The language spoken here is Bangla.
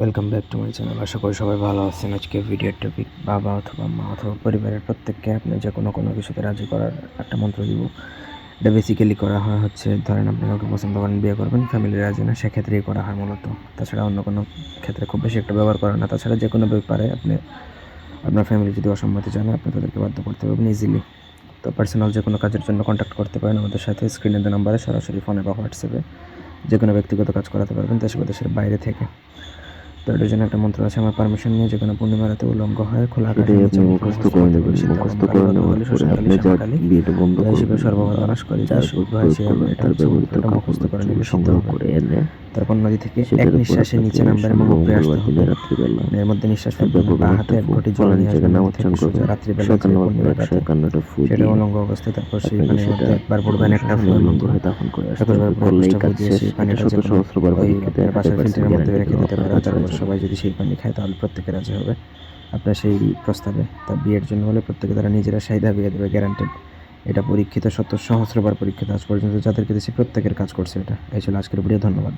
Welcome back to my channel আশা করি সবাই ভালো আছেন। আজকে ভিডিওর টপিক বাবা অথবা মা অথবা পরিবারের প্রত্যেককে আপনি যে কোনো কোনো কিছুতে রাজি করার একটা মন্ত্র দিব। এটা বেসিক্যালি করা হয় হচ্ছে, ধরেন আপনি কাউকে পছন্দ করেন, বিয়ে করবেন ফ্যামিলি রাজি না, সেক্ষেত্রেই করা হয় মূলত। তাছাড়া অন্য কোনো ক্ষেত্রে খুব বেশি একটা ব্যবহার করেন না। তাছাড়া যে কোনো ব্যাপারে আপনি আপনার ফ্যামিলি যদি অসম্মতি জানে আপনি তাদেরকে বাধ্য করতে পারবেন ইজিলি তো পার্সোনাল যে কোনো কাজের জন্য কন্ট্যাক্ট করতে পারেন আমাদের সাথে। স্ক্রিনে দেওয়া নাম্বারে সরাসরি ফোনে বা হোয়াটসঅ্যাপে যে কোনো ব্যক্তিগত কাজ করাতে পারবেন দেশ বা দেশের বাইরে থেকে। তো এটার জন্য একটা মন্ত্র আছে আমার পারমিশন নিয়ে যেখানে পূর্ণিমা রাতে উলঙ্গ হয় খোলা আকাশে আপনি মুখস্থ করে নেবেন মুখস্থ করে পরে আপনি যা বিয়েটা বন্ধ জয় শিবের করবেন সর্বনাশ করে যা শুভ করবেন এটা তার ব্যবহৃত মুখস্থ করে নিলে সংগ্রহ করে এনে তারপর নদী থেকে এক নিঃশ্বাসে নিচে নামবেন এবং উপরে আসতে হবে। এর মধ্যে নিঃশ্বাস তার ফেলবেন বা হাতে এক ঘটি জল নিয়ে আসবেন নাম নদী থেকে রাত্রিবেলা সেখানে থেকে আপনার পূর্ণিমা একশো রাতে। একান্নটা সেটা দিয়ে উলঙ্গ অবস্থায় তারপর সেই পানির মধ্যে একবার পড়বেন একটা প্রশাসনের ফুল উলঙ্গ হয়ে দাফন করে একবার পুরো বুঝিয়ে শেষ সেই পানিটা শত যে সহস্রবার আপনার বাসার ফিল্টারের মধ্যে রেখে দিতে পারে তারপর সবাই যদি সেই পানি খায় তাহলে প্রত্যেকে রাজি হবে। আপনার সেই প্রস্তাবে তা বিয়ের জন্য হলে প্রত্যেকে তারা নিজেরা সাইদা বিয়ে দেবে গ্যারান্টেড এটা পরীক্ষিত সত্য সহস্রবার পরীক্ষিত আজ পর্যন্ত যাদেরকে দিয়েছি প্রত্যেকের কাজ করছে এটা। এই ছিল আজকের ভিডিও ধন্যবাদ